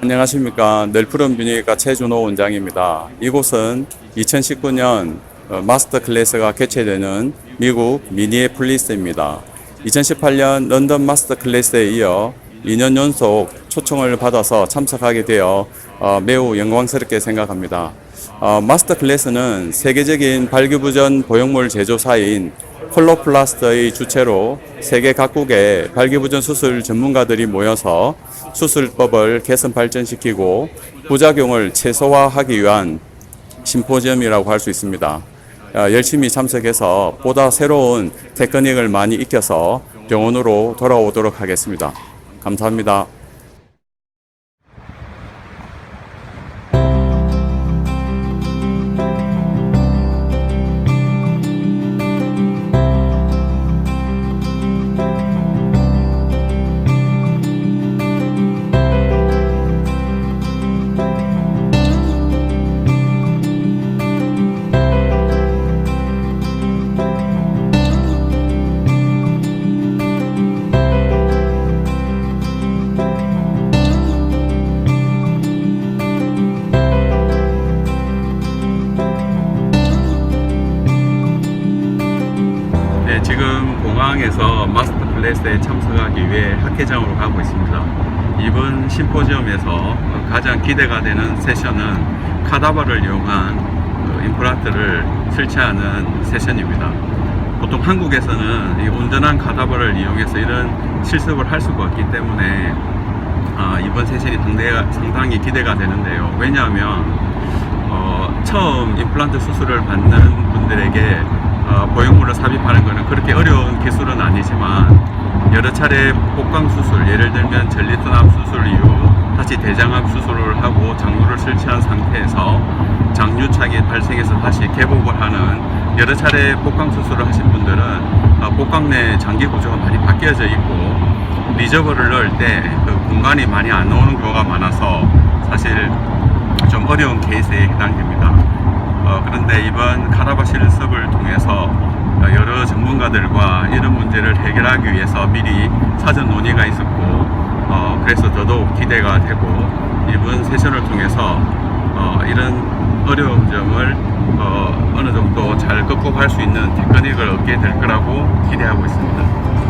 안녕하십니까. 널푸른 뮤니까 최준호 원장입니다. 이곳은 2019년 어, 마스터 클래스가 개최되는 미국 미니애폴리스입니다. 2018년 런던 마스터 클래스에 이어 2년 연속 초청을 받아서 참석하게 되어 어, 매우 영광스럽게 생각합니다. 어, 마스터 클래스는 세계적인 발기부전 보형물 제조사인 콜로플라스트의 주체로 세계 각국의 발기부전 수술 전문가들이 모여서 수술법을 개선 발전시키고 부작용을 최소화하기 위한 심포지엄이라고 할 수 있습니다. 어, 열심히 참석해서 보다 새로운 테크닉을 많이 익혀서 병원으로 돌아오도록 하겠습니다. 감사합니다. 마스터 클래스에 참석하기 위해 학회장으로 가고 있습니다. 이번 심포지엄에서 가장 기대가 되는 세션은 카다바를 이용한 그 임플란트를 설치하는 세션입니다. 보통 한국에서는 이 온전한 카다바를 이용해서 이런 실습을 할 수가 없기 때문에 아, 이번 세션이 상당히, 상당히 기대가 되는데요. 왜냐하면 어, 처음 임플란트 수술을 받는 분들에게 어, 보형물을 삽입하는 것은 그렇게 어려운 기술은 아니지만 여러 차례 복강 수술, 예를 들면 전리tun합 수술 이후 다시 대장암 수술을 하고 장루를 설치한 상태에서 장유착이 발생해서 다시 개복을 하는 여러 차례 복강 수술을 하신 분들은 어, 복강 내 장기 구조가 많이 바뀌어져 있고 리저버를 넣을 때 그 공간이 많이 안 나오는 경우가 많아서 사실 좀 어려운 케이스에 해당됩니다. 어, 그런데 이번 카라바 실습을 통해서 어, 여러 전문가들과 이런 문제를 해결하기 위해서 미리 사전 논의가 있었고 어, 그래서 더더욱 기대가 되고 이번 세션을 통해서 어, 이런 어려운 점을 어, 어느 정도 잘 극복할 수 있는 테크닉을 얻게 될 거라고 기대하고 있습니다.